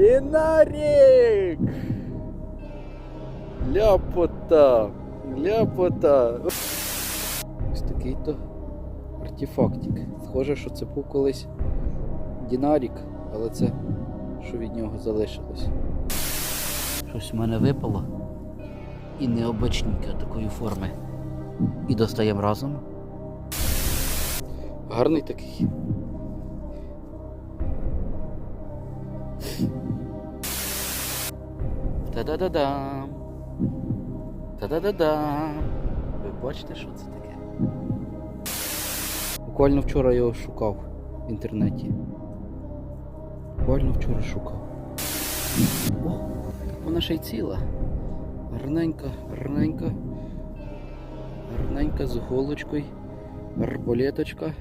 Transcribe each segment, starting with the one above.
Динарік! Ляпота! Ляпота! Ось такий то артефактик. Схоже, що це був колись Дінарік, але це що від нього залишилось. Щось в мене випало. І необичненьке такої форми. І достаємо разом. Гарний такий. Та-да-да-дам. Та-да-да-дам. Ви бачите, що це таке? Буквально вчора його шукав в інтернеті. Буквально вчора шукав. О, вона ще й ціла. Гарненька, гарненька. Гарненька з голочкою. Арбалеточка.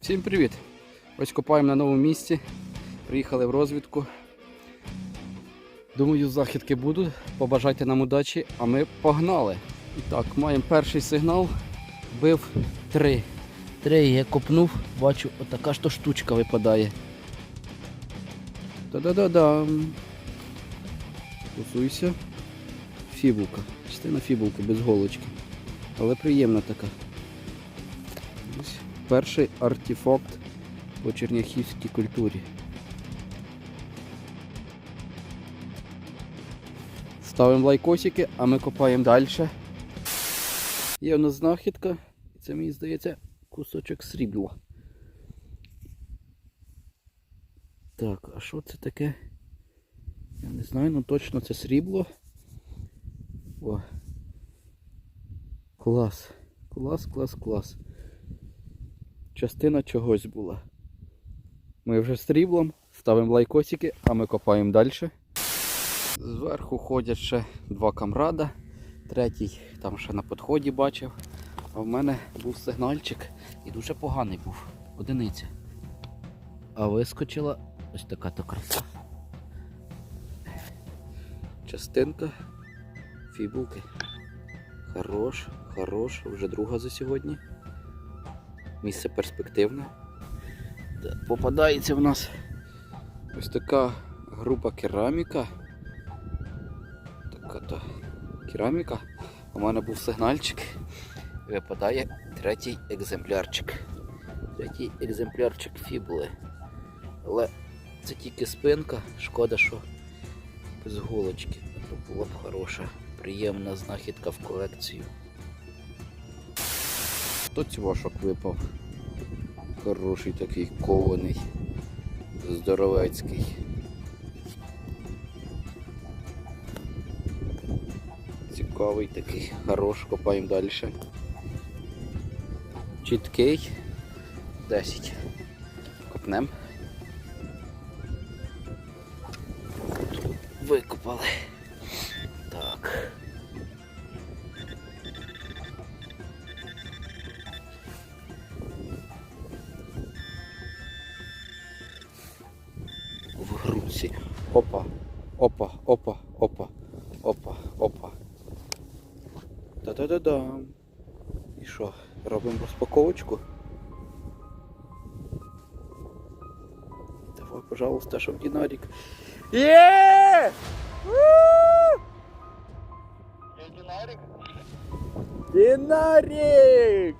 Всім привіт! Ось копаємо на новому місці. Приїхали в розвідку. Думаю, західки будуть. Побажайте нам удачі, а ми погнали. І так, маємо перший сигнал. Бив три. Три я копнув, бачу, отака ж то штучка випадає. Та-да-да-дам. Кусуйся. Фібулка. Частина фібулки без голочки. Але приємна така. Ось перший артефакт по черняхівській культурі. Ставимо лайкосики, а ми копаємо далі. Є у нас знахідка. І це мені здається кусочок срібла. Так, а що це таке? Я не знаю, ну точно це срібло. О. Клас. Клас, клас, клас. Частина чогось була. Ми вже сріблом, ставимо лайкосики, а ми копаємо далі. Зверху ходять ще два камрада. Третій там ще на підході бачив. А в мене був сигнальчик і дуже поганий був. Одиниця. А вискочила ось така то краса. Частинка фібулки. Хорош, хорош, вже друга за сьогодні. Місце перспективне. Попадається в нас ось така груба кераміка. Така то кераміка. У мене був сигнальчик. Випадає третій екземплярчик. Третій екземплярчик фібули. Але це тільки спинка, шкода, що без голочки. То була б хороша, приємна знахідка в колекцію. Хто цвашок випав? Хороший такий кований, здоровецький. Цікавий такий, хорош, копаємо далі. Чіткий. 10. Копнем. Викопали. В груці. Опа, опа, опа, опа, опа, опа. Та-да-да-дам. І що, робимо розпаковочку? Давай, пожалуйста, щоб динарик. Є! Динарик? Динарик!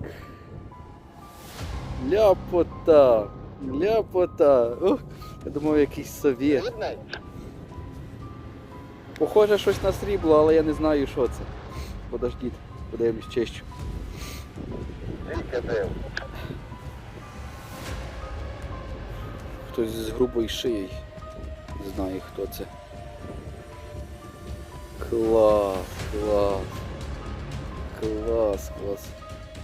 Ляпота! Ляпота! Ух, Я думав якийсь совєт. Похоже щось на срібло, але я не знаю, що це. Подождіть, подивимось чищу. Хтось з грубою шиєю. Не знаю хто це. Клас, клас. Клас, клас.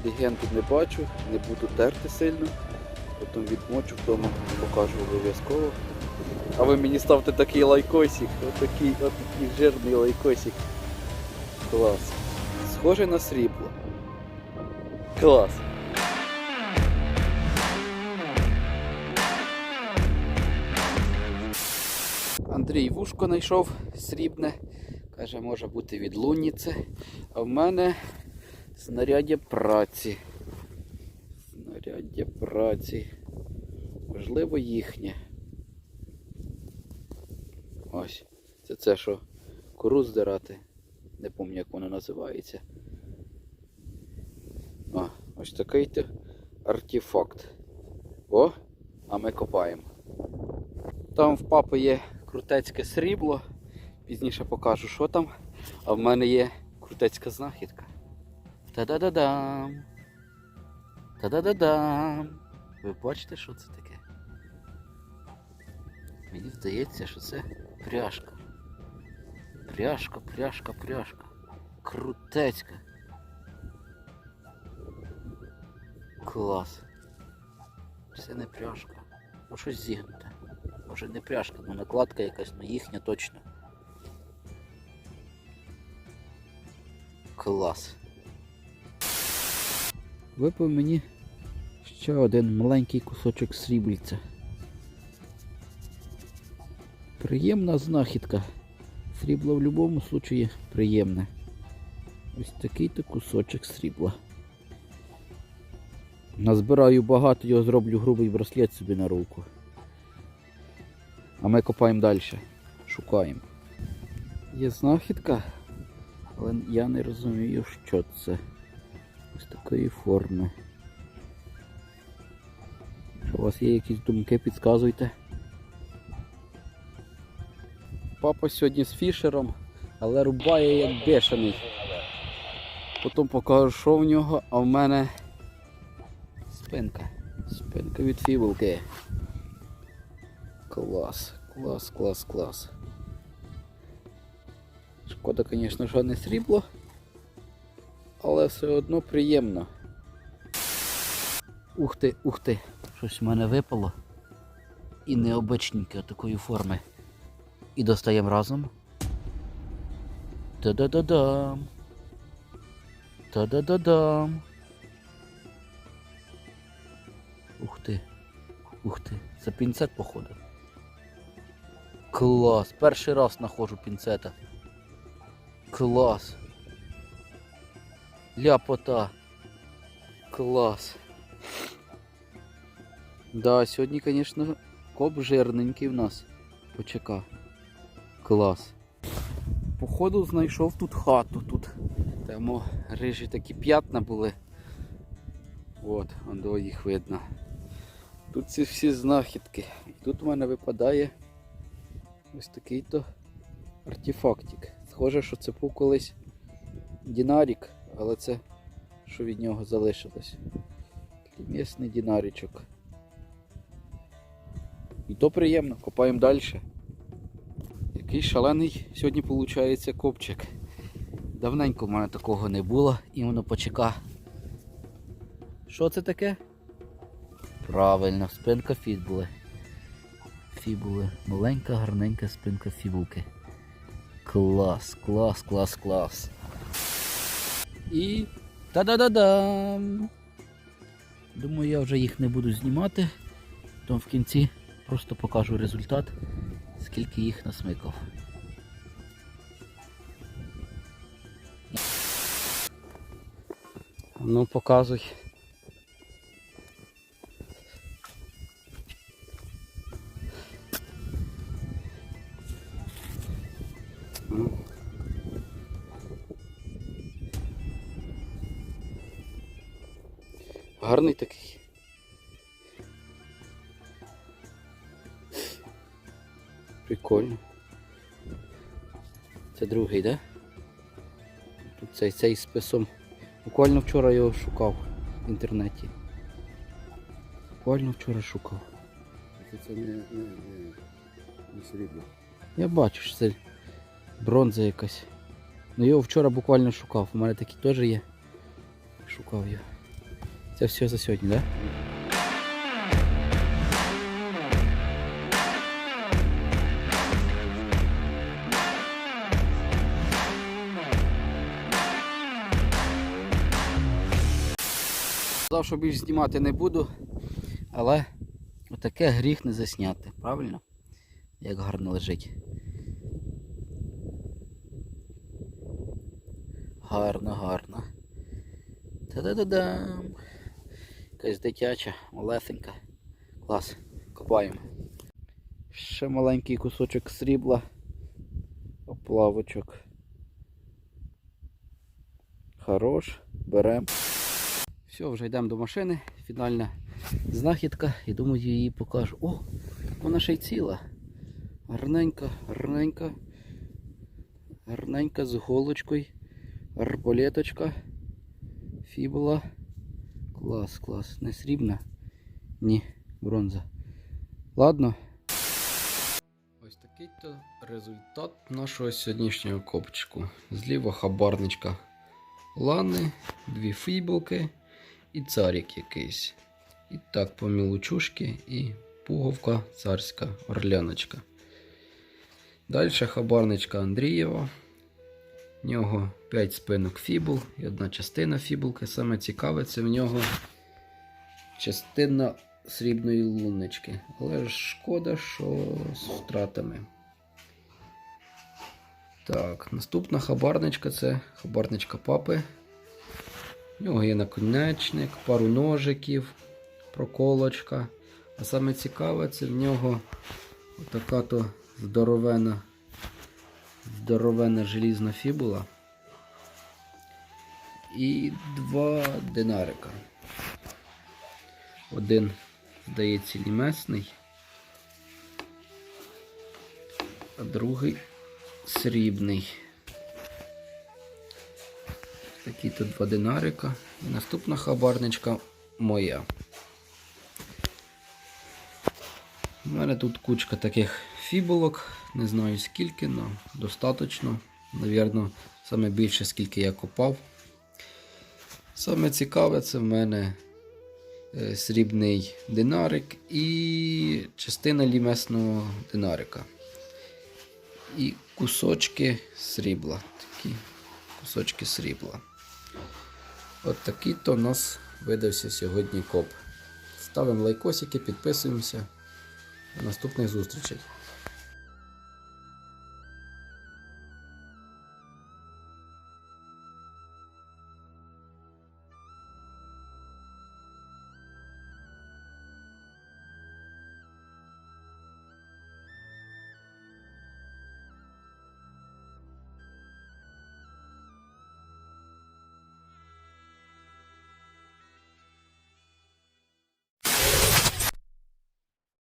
Леген тут не бачу, не буду терти сильно. Потім відмочу вдома, покажу обов'язково. А ви мені ставте такий лайкосик, отакий, отакий жирний лайкосик. Клас. Схоже на срібло. Клас. Андрій вушко знайшов срібне. Каже, може бути від лунниці. А в мене знаряддя праці. Знаряддя праці. Можливо, їхнє. Ось. Це це, що кору здирати. Не пам'ятаю, як воно називається. А, ось такий то артефакт. О, а ми копаємо. Там в папи є крутецьке срібло. Пізніше покажу, що там. А в мене є крутецька знахідка. Та-да-да-дам. Та-да-да-дам. Ви бачите, що це таке? Мені здається, що це пряжка. Пряжка, пряжка, пряжка. Крутецька. Клас. Це не пряжка. Ну щось зігнуте. Може не пряжка, ну накладка якась, ну їхня точно. Клас. Випав мені ще один маленький кусочок срібельця. Приємна знахідка. Срібло в будь-якому випадку приємне. Ось такий-то кусочок срібла. Назбираю багато, його зроблю грубий браслет собі на руку. А ми копаємо далі. Шукаємо. Є знахідка, але я не розумію, що це. Ось такої форми. Якщо у вас є якісь думки, підказуйте. Папа сьогодні з фішером, але рубає як бешений. Потім покажу, що в нього, а в мене спинка. Спинка від фібулки. Клас, клас, клас, клас. Шкода, звісно, що не срібло, але все одно приємно. Ух ти, ух ти, щось в мене випало. І необичненьке такої форми. І достаємо разом. Та-да-да-дам. Та-да-да-дам. Ух ти. Ух ти. Це пінцет, походу. Клас. Перший раз знаходжу пінцета. Клас. Ляпота. Клас. Да, сьогодні, звісно, коп жирненький в нас. Почека. Клас. Походу знайшов тут хату. Тут там рижі такі п'ятна були. От, ондо їх видно. Тут ці всі знахідки. І тут у мене випадає ось такий то артефактик. Схоже, що це був колись дінарік, але це що від нього залишилось. Такий дінарічок. І то приємно, копаємо далі. Який шалений сьогодні виходить копчик. Давненько в мене такого не було, і воно почека. Що це таке? Правильно, спинка фібули. Фібули. Маленька, гарненька спинка фібулки. Клас, клас, клас, клас. І та-да-да-дам! Думаю, я вже їх не буду знімати. Тому в кінці просто покажу результат, скільки їх насмикав. Ну, показуй. Гарний такий. Прикольно. Це другий, да? Тут цей, цей з писом. Буквально вчора його шукав в інтернеті. Буквально вчора шукав. Це, це не, не, не, не срібло. Я бачу, що це бронза якась. Ну його вчора буквально шукав. У мене такі теж є. Шукав його. Це все за сьогодні, так? Да? Сказав, що більш знімати не буду, але отаке гріх не засняти, правильно? Як гарно лежить. Гарно, гарно. Та-да-да-дам. Якась дитяча, малесенька. Клас. Копаємо. Ще маленький кусочок срібла. Оплавочок. Хорош. Беремо. Все, вже йдемо до машини. Фінальна знахідка. І думаю, її покажу. О, вона ще й ціла. Гарненька, гарненька. Гарненька з голочкою. Арбалеточка. Фібула. Клас, клас. Не срібна. Ні, бронза. Ладно. Ось такий то результат нашого сьогоднішнього копчику. Зліва хабарничка лани, дві фібулки і царик якийсь. І так по мілочушки і пуговка царська орляночка. Далі хабарничка Андрієва. В нього 5 спинок фібул і одна частина фібулки. Саме цікаве, це в нього частина срібної луночки. Але шкода, що з втратами. Так, наступна хабарничка це хабарничка папи. В нього є наконечник, пару ножиків, проколочка. А саме цікаве, це в нього така то здоровена, здоровена желізна фібула. І два динарика. Один, здається, лімесний, а другий срібний. Такі тут два динарика. І наступна хабарничка моя. У мене тут кучка таких фібулок, не знаю скільки, але достатньо. Навірно, саме більше, скільки я копав. Саме цікаве, це в мене е, срібний динарик і частина лімесного динарика. І кусочки срібла. Такі кусочки срібла. От такий то у нас видався сьогодні коп. Ставимо лайкосики, підписуємося. До наступних зустрічей.